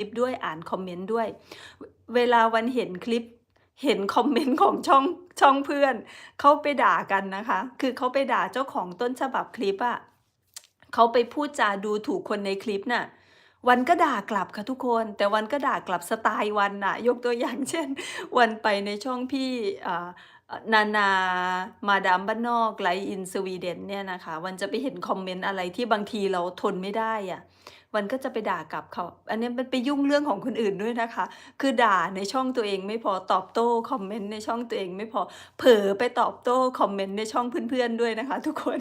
ลิปด้วยอ่านคอมเมนต์ด้วย เวลาวันเห็นคลิปเห็นคอมเมนต์ของช่องช่องเพื่อนเขาไปด่ากันนะคะ คือเขาไปด่าเจ้าของต้นฉบับคลิปอะเขาไปพูดจาดูถูกคนในคลิปน่ะวันก็ด่ากลับค่ะทุกคน แต่วันก็ด่ากลับสไตล์วันน่ะ ยกตัวอย่างเช่น วันไปในช่องพี่นานา มาดามบ้านนอกไลฟ์อินสวีเดนเนี่ยนะคะ วันจะไปเห็นคอมเมนต์อะไรที่บางทีเราทนไม่ได้อะ วันก็จะไปด่ากลับเขา อันนี้มันไปยุ่งเรื่องของคนอื่นด้วยนะคะ คือด่าในช่องตัวเองไม่พอตอบโต้คอมเมนต์ในช่องตัวเองไม่พอเผลอไปตอบโต้คอมเมนต์ในช่องเพื่อนๆด้วยนะคะ ทุกคน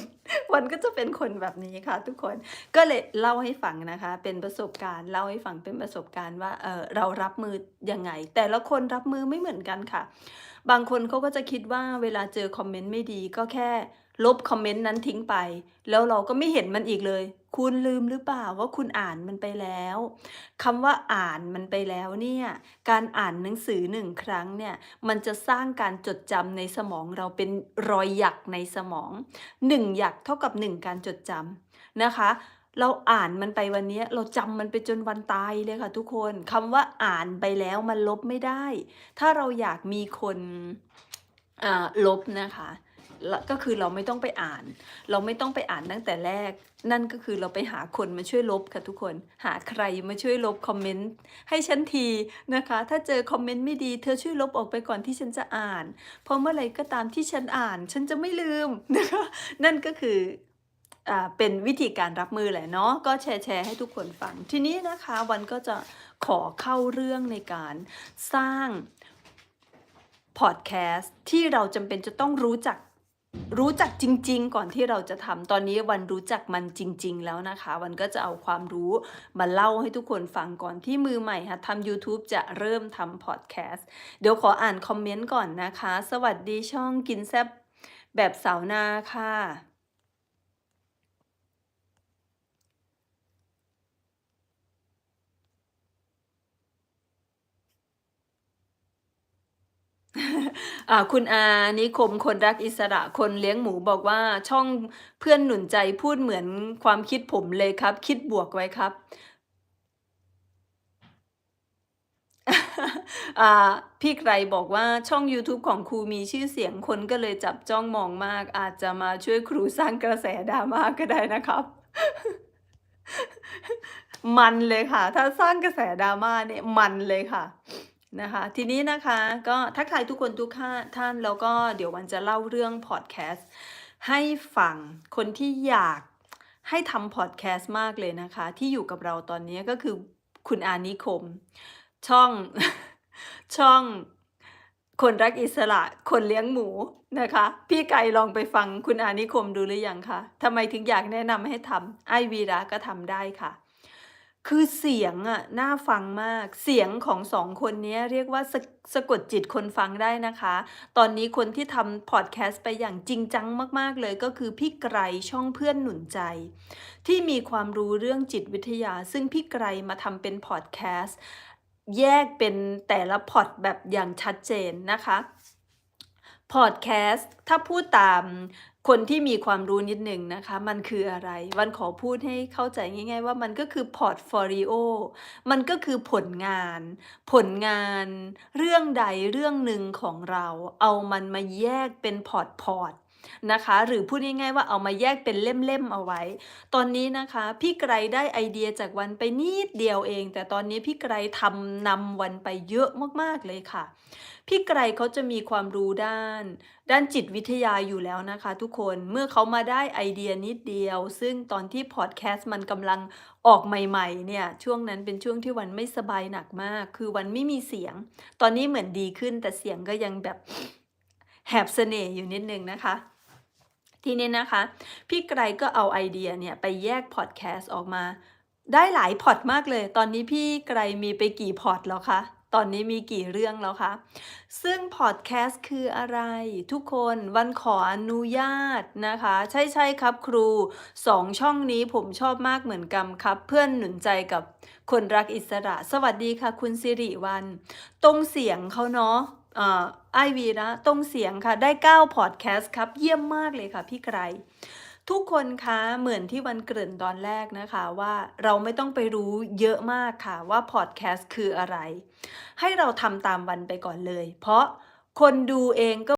วันก็จะเป็นคนแบบนี้ค่ะ ทุกคนก็เลยเล่าให้ฟังนะคะ เป็นประสบการณ์เล่าให้ฟังเป็นประสบการณ์ว่าเออเรารับมือยังไง แต่ละคนรับมือไม่เหมือนกันค่ะ บางคนเขาก็จะคิดว่าเวลาเจอคอมเมนต์ไม่ดีก็แค่ ลบคอมเมนต์นั้นทิ้งไป แล้วเราก็ไม่เห็นมันอีกเลย คุณลืมหรือเปล่าว่าคุณอ่านมันไปแล้วคำว่าอ่านมันไปแล้วเนี่ย การอ่านหนังสือหนึ่งครั้งเนี่ย มันจะสร้างการจดจำในสมองเราเป็นรอยหยักในสมองหนึ่งหยักเท่ากับหนึ่งการจดจำนะคะเราอ่านมันไปวันนี้เราจำมันไปจนวันตายเลยค่ะทุกคนคำว่าอ่านไปแล้วมันลบไม่ได้ ถ้าเราอยากมีคนลบนะคะ ก็คือเราไม่ต้องไปอ่าน เราไม่ต้องไปอ่านตั้งแต่แรก นั่นก็คือเราไปหาคนมาช่วยลบค่ะทุกคน หาใครมาช่วยลบคอมเมนต์ให้ฉันทีนะคะ ถ้าเจอคอมเมนต์ไม่ดี เธอช่วยลบออกไปก่อนที่ฉันจะอ่าน เพราะเมื่อไรก็ตามที่ฉันอ่าน ฉันจะไม่ลืมนะคะนั่นก็คือเป็นวิธีการรับมือแหละเนาะก็แชร์แชร์ให้ทุกคนฟัง ทีนี้นะคะวันก็จะขอเข้าเรื่องในการสร้างพอดแคสต์ที่เราจำเป็นจะต้องรู้จัก รู้จักจริง ๆ ก่อนที่เราจะทำตอนนี้วันรู้จักมันจริง ๆ แล้วนะคะ วันก็จะเอาความรู้มาเล่าให้ทุกคนฟังก่อนที่มือใหม่ค่ะทำ YouTube จะเริ่มทำพอดแคสต์เดี๋ยวขออ่านคอมเมนต์ก่อนนะคะ สวัสดีช่องกินแซบแบบสาวนาค่ะ คุณอานิคมคนรักอิสระคนเลี้ยงหมูบอกว่าช่องเพื่อนหนุนใจพูดเหมือนความคิดผมเลยครับ คิดบวกไว้ครับพี่ไกรบอกว่าช่อง YouTube ของครูมีชื่อเสียงคนก็เลยจับจ้องมองมาก อาจจะมาช่วยครูสร้างกระแสดราม่าก็ได้นะครับ มันเลยค่ะ ถ้าสร้างกระแสดราม่าเนี่ยมันเลยค่ะ นะคะ ทีนี้นะคะก็ทักทายทุกคนทุกท่าท่านแล้วก็เดี๋ยววันจะเล่าเรื่องพอดแคสต์ให้ฟังคนที่อยากให้ทำพอดแคสต์มากเลยนะคะ ที่อยู่กับเราตอนนี้ก็คือคุณอานิคม ช่องช่องคนรักอิสระคนเลี้ยงหมูนะคะ พี่ไก่ลองไปฟังคุณอานิคมดูหรือยังคะทำไมถึงอยากแนะนำให้ทำไอวีระก็ทำได้ค่ะ คือเสียงอะน่าฟังมาก เสียงของสองคนนี้เรียกว่าสะสะกดจิตคนฟังได้นะคะ ตอนนี้คนที่ทำพอดแคสต์ไปอย่างจริงจังมากๆเลยก็คือพี่ไกรช่องเพื่อนหนุนใจ ที่มีความรู้เรื่องจิตวิทยา ซึ่งพี่ไกรมาทำเป็นพอดแคสต์แยกเป็นแต่ละพอดแบบอย่างชัดเจนนะคะ พอดแคสต์ถ้าพูดตามคนที่มีความรู้นิดหนึ่งนะคะ มันคืออะไร วันขอพูดให้เข้าใจง่าย ๆ ว่ามันก็คือพอร์ตโฟลิโอมันก็คือผลงาน ผลงานเรื่องใดเรื่องหนึ่งของเรา เอามันมาแยกเป็นพอร์ตพอร์ต นะคะ หรือพูดง่ายๆว่าเอามาแยกเป็นเล่มๆเอาไว้ ตอนนี้นะคะ พี่ไกรได้ไอเดียจากวันไปนิดเดียวเอง แต่ตอนนี้พี่ไกรทำนำวันไปเยอะมากๆเลยค่ะ พี่ไกรเขาจะมีความรู้ด้าน ด้านจิตวิทยาอยู่แล้วนะคะ ทุกคนเมื่อเขามาได้ไอเดียนิดเดียว ซึ่งตอนที่พอดแคสต์มันกำลังออกใหม่ๆเนี่ยช่วงนั้นเป็นช่วงที่วันไม่สบายหนักมาก คือวันไม่มีเสียง ตอนนี้เหมือนดีขึ้นแต่เสียงก็ยังแบบแหบเสน่ห์อยู่นิดนึงนะคะ ทีนี้นะคะ พี่ไกรก็เอาไอเดียเนี่ยไปแยกพอดแคสต์ออกมา ได้หลายพอดมากเลย ตอนนี้พี่ไกรมีไปกี่พอดแล้วคะตอนนี้มีกี่เรื่องแล้วคะ ซึ่งพอดแคสต์คืออะไรทุกคนวันขออนุญาตนะคะ ใช่ใช่ครับครูสองช่องนี้ผมชอบมากเหมือนกันครับ เพื่อนหนุนใจกับคนรักอิสระ สวัสดีค่ะคุณสิริวัน ตรงเสียงเขาเนาะ ไอวีนะ ตรงเสียงค่ะ ได้ 9 พอดแคสต์ครับ เยี่ยมมากเลยค่ะพี่ไกรทุกคนคะเหมือนที่วันเกริ่นตอนแรกนะคะว่าเราไม่ต้องไปรู้เยอะมากค่ะว่าพอดแคสต์คืออะไร ให้เราทำตามวันไปก่อนเลย เพราะคนดูเองก็